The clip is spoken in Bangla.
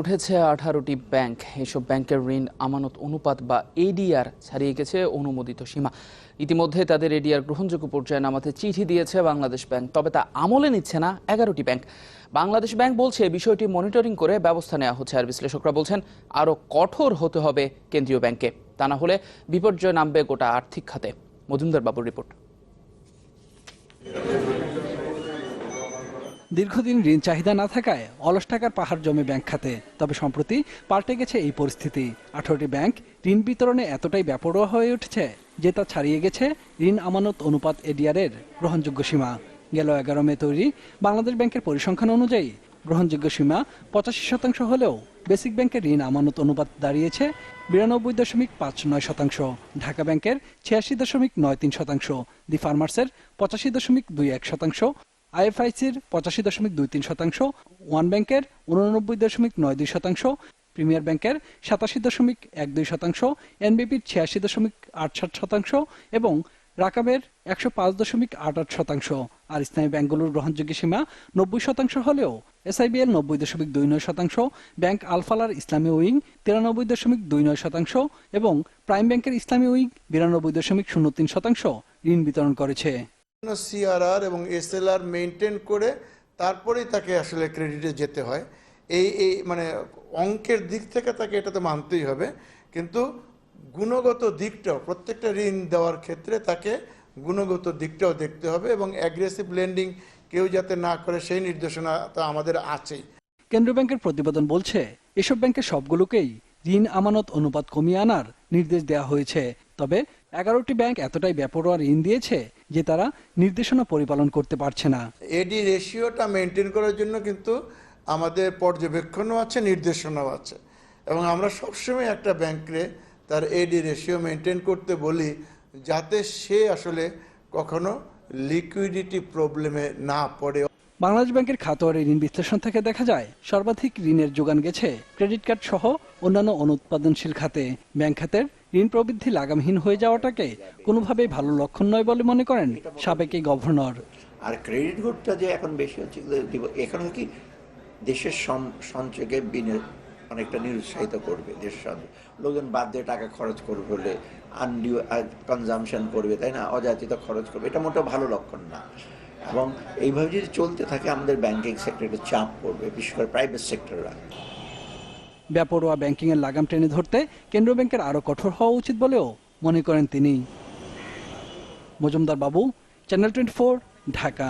উঠেছে আঠারোটি ব্যাংক। এসব ব্যাংকের ঋণ, আমানত, অনুপাত বা এডিআর ছাড়িয়ে গেছে অনুমোদিত সীমা। ইতিমধ্যে তাদের এডিআর গ্রহণযোগ্য পর্যায়ে নামাতে চিঠি দিয়েছে বাংলাদেশ ব্যাংক, তবে তা আমলে নিচ্ছে না এগারোটি ব্যাংক। বাংলাদেশ ব্যাংক বলছে বিষয়টি মনিটরিং করে ব্যবস্থা নেওয়া হচ্ছে। আর বিশ্লেষকরা বলছেন, আরও কঠোর হতে হবে কেন্দ্রীয় ব্যাংকে। তা না হলে বিপর্যয় নামবে গোটা আর্থিক খাতে। মজুমদার বাবুর রিপোর্ট। দীর্ঘদিন ঋণ চাহিদা না থাকায় অলস টাকার পাহাড় জমে ব্যাংক খাতে। তবে সম্প্রতি পাল্টে গেছে এই পরিস্থিতি। আঠারোটি ব্যাংক ঋণ বিতরণে এতটাই ব্যাপরোয়া হয়ে উঠেছে যে তা ছাড়িয়ে গেছে ঋণ আমানত অনুপাত এডিআরের গ্রহণযোগ্য সীমা। গেল এগারো মে তৈরি বাংলাদেশ ব্যাংকের পরিসংখ্যান অনুযায়ী গ্রহণযোগ্য সীমা পঁচাশি শতাংশ হলেও বেসিক ব্যাংকের ঋণ আমানত অনুপাত দাঁড়িয়েছে বিরানব্বই দশমিক পাঁচ নয় শতাংশ, ঢাকা ব্যাংকের ছিয়াশি দশমিক নয় তিন শতাংশ, দি ফার্মার্সের পঁচাশি দশমিক দুই এক শতাংশ আইএফআইসির পঁচাশি দশমিক দুই তিন শতাংশ, ওয়ান ব্যাংকের উননব্বই দশমিক নয় দুই শতাংশ, প্রিমিয়ার ব্যাংকের সাতাশি দশমিক এক দুই শতাংশ, এনবিপির ছিয়াশি দশমিক আট সাত শতাংশ এবং রাকাবের একশো পাঁচ দশমিক আট আট শতাংশ। আর ইসলামী ব্যাংকগুলোর গ্রহণযোগ্য সীমা নব্বই শতাংশ হলেও এসআইবিএল নব্বই দশমিক দুই নয় শতাংশ, ব্যাংক আলফালার ইসলামী উইং তিরানব্বই দশমিক দুই নয় শতাংশ এবং প্রাইম ব্যাংকের ইসলামী উইং বিরানব্বই দশমিক শূন্য তিন শতাংশ ঋণ বিতরণ করেছে। সিআরআর এবং এসএলআর মেনটেন করে তারপরেই তাকে আসলে ক্রেডিটে যেতে হয়। এই এই মানে অঙ্কের দিক থেকে তাকে এটা তো মানতেই হবে। কিন্তু গুণগত দিকটাও, প্রত্যেকটা ঋণ দেওয়ার ক্ষেত্রে তাকে গুণগত দিকটাও দেখতে হবে এবং অ্যাগ্রেসিভ লেন্ডিং কেউ যাতে না করে সেই নির্দেশনা তো আমাদের আছেই। কেন্দ্রীয় ব্যাংকের প্রতিবেদন বলছে, এসব ব্যাংকের সবগুলোকেই ঋণ আমানত অনুপাত কমিয়ে আনার নির্দেশ দেওয়া হয়েছে। তবে এগারোটি ব্যাংক এতটাই বেপরোয়া ঋণ দিয়েছে যে তারা নির্দেশনা পরিপালন করতে পারছে না। এডি রেশিওটা মেনটেন করার জন্য কিন্তু আমাদের পর্যবেক্ষণও আছে, নির্দেশনাও আছে। এবং আমরা সবসময় একটা ব্যাংকে তার এডি রেশিও মেনটেন করতে বলি, যাতে সে আসলে কখনো লিকুইডিটি প্রবলেমে না পড়ে। বাংলাদেশ ব্যাংকের খাতোয়ারি ঋণ বিশ্লেষণ থেকে দেখা যায়, সর্বাধিক ঋণের যোগান গেছে ক্রেডিট কার্ড সহ অন্যান্য অনুৎপাদনশীল খাতে। ব্যাংক খাতের ঋণ প্রবৃদ্ধি লাগামহীন হয়ে যাওয়াটাকে কোনোভাবেই ভালো লক্ষণ নয় বলে মনে করেন সাবেক এই গভর্নর। আর ক্রেডিট গ্রোথটা যে এখন বেশি হচ্ছে এখানে কি দেশের সঞ্চয়কে বিনি- অনেকটা নিরুৎসাহিত করবে দেশ লোকজন বাদ দিয়ে টাকা খরচ করবে হলে আনডিউ কনজামশন করবে, তাই না? অযাচিত খরচ করবে, এটা মোটেও ভালো লক্ষণ না। এবং এইভাবে যদি চলতে থাকে, আমাদের ব্যাংকিং সেক্টরে চাপ পড়বে, বিশেষ করে প্রাইভেট সেক্টররা ব্যাপরোয়া ব্যাংকিংয়ের লাগাম টেনে ধরতে কেন্দ্রীয় ব্যাংকের আরও কঠোর হওয়া উচিত বলেও মনে করেন তিনি। মজুমদার বাবু চ্যানেল টোয়েন্টি ঢাকা।